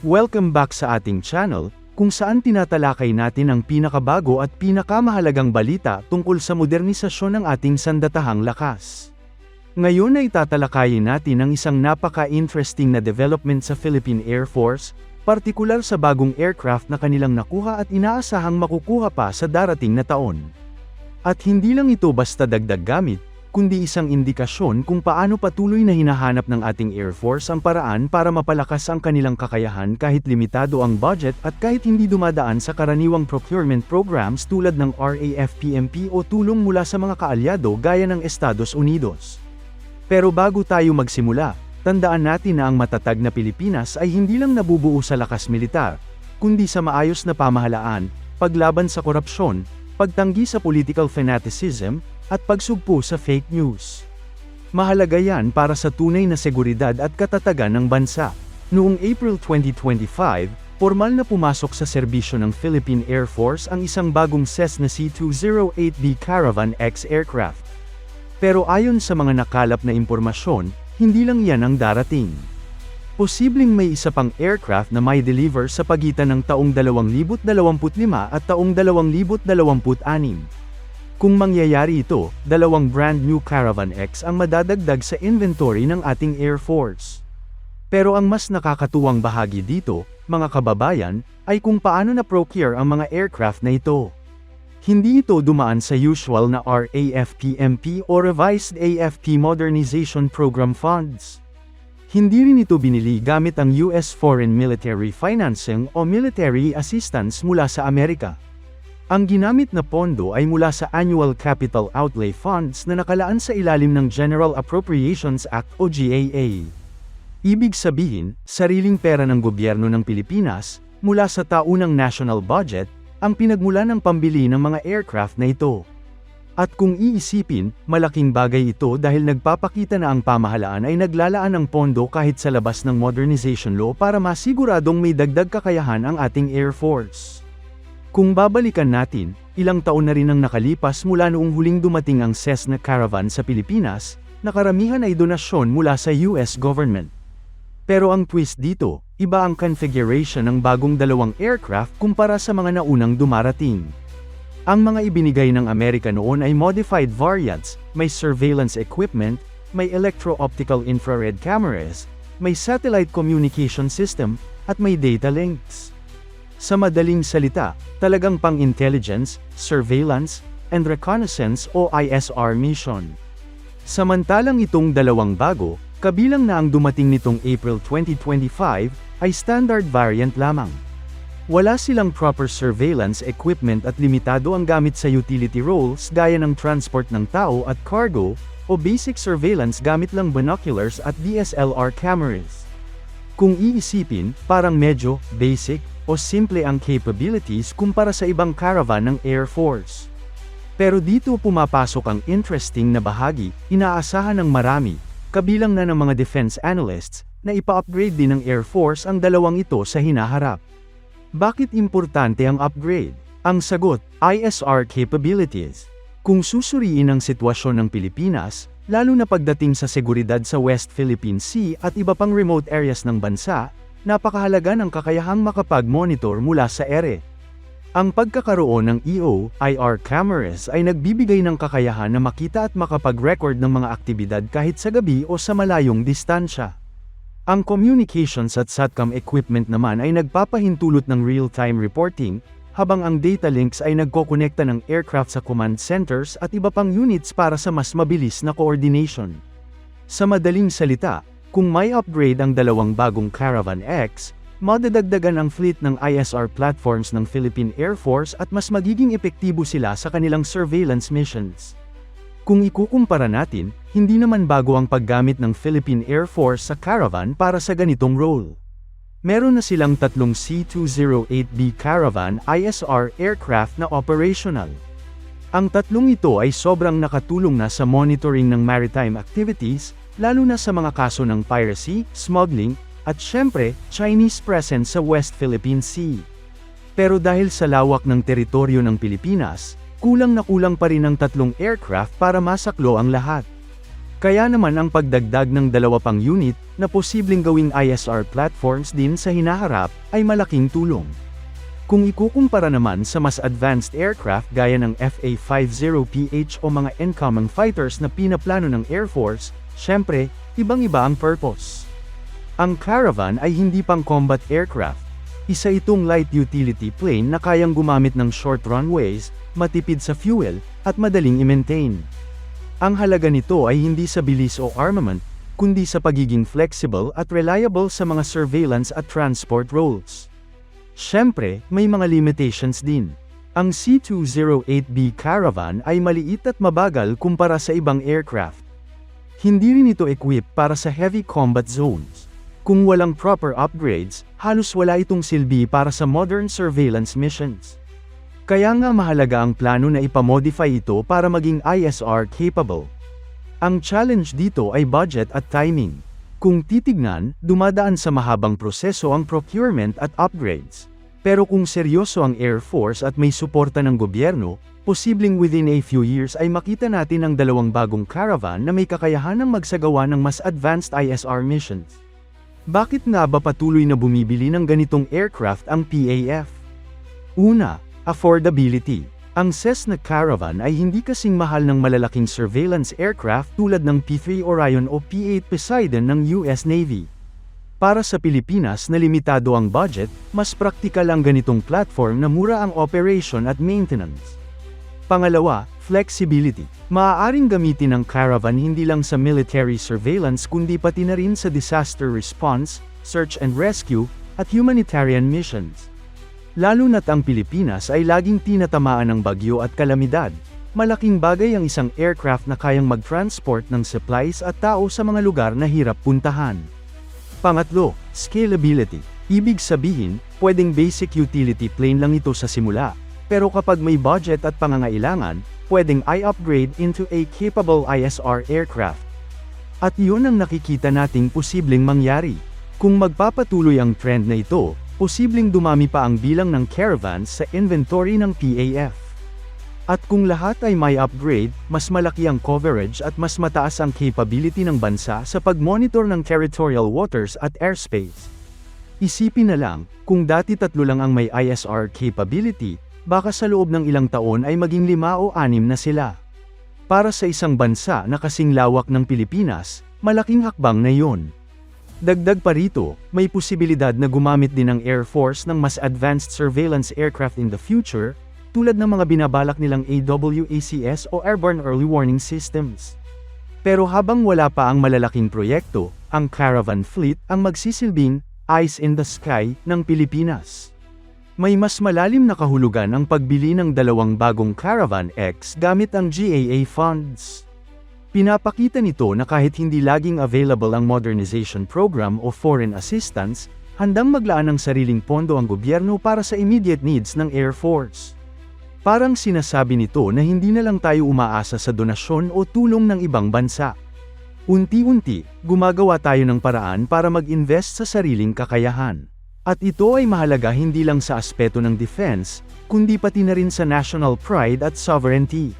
Welcome back sa ating channel, kung saan tinatalakay natin ang pinakabago at pinakamahalagang balita tungkol sa modernisasyon ng ating sandatahang lakas. Ngayon ay tatalakayin natin ang isang napaka-interesting na development sa Philippine Air Force, partikular sa bagong aircraft na kanilang nakuha at inaasahang makukuha pa sa darating na taon. At hindi lang ito basta dagdag gamit, kundi isang indikasyon kung paano patuloy na hinahanap ng ating Air Force ang paraan para mapalakas ang kanilang kakayahan kahit limitado ang budget at kahit hindi dumadaan sa karaniwang procurement programs tulad ng RAFPMP o tulong mula sa mga kaalyado gaya ng Estados Unidos. Pero bago tayo magsimula, tandaan natin na ang matatag na Pilipinas ay hindi lang nabubuo sa lakas militar, kundi sa maayos na pamahalaan, paglaban sa korupsyon, pagtanggi sa political fanaticism, at pagsugpo sa fake news. Mahalaga yan para sa tunay na seguridad at katatagan ng bansa. Noong April 2025, formal na pumasok sa serbisyo ng Philippine Air Force ang isang bagong Cessna C-208B Caravan X aircraft. Pero ayon sa mga nakalap na impormasyon, hindi lang yan ang darating. Posibleng may isa pang aircraft na may deliver sa pagitan ng taong 2025 at taong 2026. Kung mangyayari ito, dalawang brand new Caravan X ang madadagdag sa inventory ng ating Air Force. Pero ang mas nakakatuwang bahagi dito, mga kababayan, ay kung paano na-procure ang mga aircraft na ito. Hindi ito dumaan sa usual na RAFPMP o Revised AFP Modernization Program funds. Hindi rin ito binili gamit ang US Foreign Military Financing o Military Assistance mula sa Amerika. Ang ginamit na pondo ay mula sa Annual Capital Outlay Funds na nakalaan sa ilalim ng General Appropriations Act o GAA. Ibig sabihin, sariling pera ng gobyerno ng Pilipinas, mula sa taunang national budget, ang pinagmula ng pambili ng mga aircraft na ito. At kung iisipin, malaking bagay ito dahil nagpapakita na ang pamahalaan ay naglalaan ng pondo kahit sa labas ng modernization law para masiguradong may dagdag kakayahan ang ating Air Force. Kung babalikan natin, ilang taon na rin ang nakalipas mula noong huling dumating ang Cessna Caravan sa Pilipinas, na karamihan ay donasyon mula sa US government. Pero ang twist dito, iba ang configuration ng bagong dalawang aircraft kumpara sa mga naunang dumarating. Ang mga ibinigay ng Amerika noon ay modified variants, may surveillance equipment, may electro-optical infrared cameras, may satellite communication system, at may data links. Sa madaling salita, talagang pang-intelligence, surveillance, and reconnaissance o ISR mission. Samantalang itong dalawang bago, kabilang na ang dumating nitong April 2025, ay standard variant lamang. Wala silang proper surveillance equipment at limitado ang gamit sa utility roles gaya ng transport ng tao at cargo, o basic surveillance gamit lang binoculars at DSLR cameras. Kung iisipin, parang medyo basic o simple ang capabilities kumpara sa ibang caravan ng Air Force. Pero dito pumapasok ang interesting na bahagi, inaasahan ng marami, kabilang na ng mga defense analysts, na ipa-upgrade din ng Air Force ang dalawang ito sa hinaharap. Bakit importante ang upgrade? Ang sagot, ISR capabilities. Kung susuriin ang sitwasyon ng Pilipinas, lalo na pagdating sa seguridad sa West Philippine Sea at iba pang remote areas ng bansa, napakahalaga ng kakayahang makapag-monitor mula sa ere. Ang pagkakaroon ng EO, IR cameras ay nagbibigay ng kakayahan na makita at makapag-record ng mga aktibidad kahit sa gabi o sa malayong distansya. Ang communications at SATCOM equipment naman ay nagpapahintulot ng real-time reporting, habang ang data links ay nagkokonekta ng aircraft sa command centers at iba pang units para sa mas mabilis na coordination. Sa madaling salita, kung may upgrade ang dalawang bagong Caravan X, madadagdagan ang fleet ng ISR platforms ng Philippine Air Force at mas magiging epektibo sila sa kanilang surveillance missions. Kung ikukumpara natin, hindi naman bago ang paggamit ng Philippine Air Force sa Caravan para sa ganitong role. Meron na silang tatlong C-208B Caravan ISR aircraft na operational. Ang tatlong ito ay sobrang nakatulong na sa monitoring ng maritime activities, lalo na sa mga kaso ng piracy, smuggling, at syempre, Chinese presence sa West Philippine Sea. Pero dahil sa lawak ng teritoryo ng Pilipinas, kulang na kulang pa rin ang tatlong aircraft para masaklo ang lahat. Kaya naman ang pagdagdag ng dalawa pang unit, na posibleng gawing ISR platforms din sa hinaharap, ay malaking tulong. Kung ikukumpara naman sa mas advanced aircraft gaya ng FA-50PH o mga incoming fighters na pinaplano ng Air Force, syempre, ibang-iba ang purpose. Ang Caravan ay hindi pang combat aircraft. Isa itong light utility plane na kayang gumamit ng short runways, matipid sa fuel, at madaling i-maintain. Ang halaga nito ay hindi sa bilis o armament, kundi sa pagiging flexible at reliable sa mga surveillance at transport roles. Siyempre, may mga limitations din. Ang C-208B Caravan ay maliit at mabagal kumpara sa ibang aircraft. Hindi rin ito equipped para sa heavy combat zones. Kung walang proper upgrades, halos wala itong silbi para sa modern surveillance missions. Kaya nga mahalaga ang plano na ipamodify ito para maging ISR capable. Ang challenge dito ay budget at timing. Kung titignan, dumadaan sa mahabang proseso ang procurement at upgrades. Pero kung seryoso ang Air Force at may suporta ng gobyerno, posibleng within a few years ay makita natin ang dalawang bagong caravan na may kakayahanang magsagawa ng mas advanced ISR missions. Bakit nga ba patuloy na bumibili ng ganitong aircraft ang PAF? Una, affordability. Ang Cessna Caravan ay hindi kasing mahal ng malalaking surveillance aircraft tulad ng P-3 Orion o P-8 Poseidon ng US Navy. Para sa Pilipinas na limitado ang budget, mas praktikal ang ganitong platform na mura ang operation at maintenance. Pangalawa, flexibility. Maaaring gamitin ang Caravan hindi lang sa military surveillance kundi pati na rin sa disaster response, search and rescue, at humanitarian missions. Lalo na't ang Pilipinas ay laging tinatamaan ng bagyo at kalamidad. Malaking bagay ang isang aircraft na kayang mag-transport ng supplies at tao sa mga lugar na hirap puntahan. Pangatlo, scalability. Ibig sabihin, pwedeng basic utility plane lang ito sa simula. Pero kapag may budget at pangangailangan, pwedeng i-upgrade into a capable ISR aircraft. At yun ang nakikita nating posibleng mangyari. Kung magpapatuloy ang trend na ito, posibleng dumami pa ang bilang ng caravans sa inventory ng PAF. At kung lahat ay may upgrade, mas malaki ang coverage at mas mataas ang capability ng bansa sa pag-monitor ng territorial waters at airspace. Isipin na lang, kung dati tatlo lang ang may ISR capability, baka sa loob ng ilang taon ay maging lima o anim na sila. Para sa isang bansa na kasing lawak ng Pilipinas, malaking hakbang na yon. Dagdag pa rito, may posibilidad na gumamit din ng Air Force ng mas advanced surveillance aircraft in the future, tulad ng mga binabalak nilang AWACS o Airborne Early Warning Systems. Pero habang wala pa ang malalaking proyekto, ang Caravan Fleet ang magsisilbing eyes in the sky ng Pilipinas. May mas malalim na kahulugan ang pagbili ng dalawang bagong Caravan X gamit ang GAA funds. Pinapakita nito na kahit hindi laging available ang modernization program o foreign assistance, handang maglaan ng sariling pondo ang gobyerno para sa immediate needs ng Air Force. Parang sinasabi nito na hindi na lang tayo umaasa sa donasyon o tulong ng ibang bansa. Unti-unti, gumagawa tayo ng paraan para mag-invest sa sariling kakayahan. At ito ay mahalaga hindi lang sa aspeto ng defense, kundi pati na rin sa national pride at sovereignty.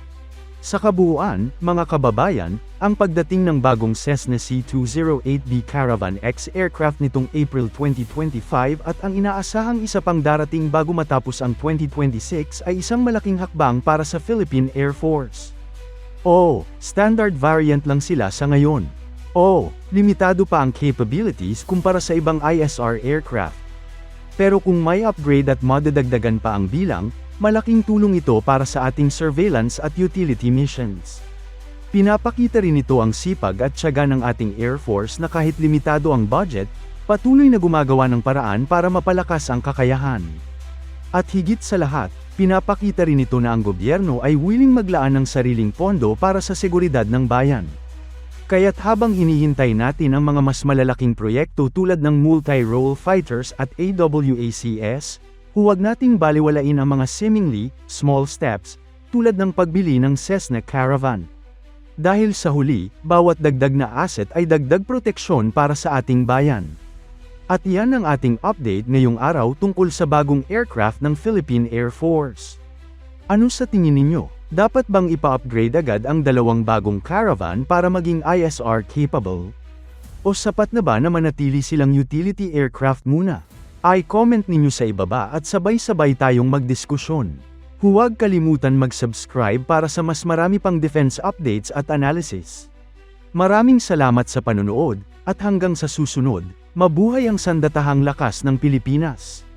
Sa kabuuan, mga kababayan, ang pagdating ng bagong Cessna C-208B Caravan X aircraft nitong April 2025 at ang inaasahang isa pang darating bago matapos ang 2026 ay isang malaking hakbang para sa Philippine Air Force. Oh, standard variant lang sila sa ngayon. Oh, limitado pa ang capabilities kumpara sa ibang ISR aircraft. Pero kung may upgrade at madadagdagan pa ang bilang, malaking tulong ito para sa ating surveillance at utility missions. Pinapakita rin ito ang sipag at tiyaga ng ating Air Force na kahit limitado ang budget, patuloy na gumagawa ng paraan para mapalakas ang kakayahan. At higit sa lahat, pinapakita rin ito na ang gobyerno ay willing maglaan ng sariling pondo para sa seguridad ng bayan. Kaya't habang hinihintay natin ang mga mas malalaking proyekto tulad ng multi-role fighters at AWACS, huwag nating baliwalain ang mga seemingly small steps tulad ng pagbili ng Cessna Caravan. Dahil sa huli, bawat dagdag na asset ay dagdag proteksyon para sa ating bayan. At yan ang ating update ngayong araw tungkol sa bagong aircraft ng Philippine Air Force. Ano sa tingin ninyo? Dapat bang ipa-upgrade agad ang dalawang bagong caravan para maging ISR capable? O sapat na ba na manatili silang utility aircraft muna? Ay comment ninyo sa ibaba at sabay-sabay tayong magdiskusyon. Huwag kalimutan mag-subscribe para sa mas marami pang defense updates at analysis. Maraming salamat sa panonood, at hanggang sa susunod, mabuhay ang sandatahang lakas ng Pilipinas.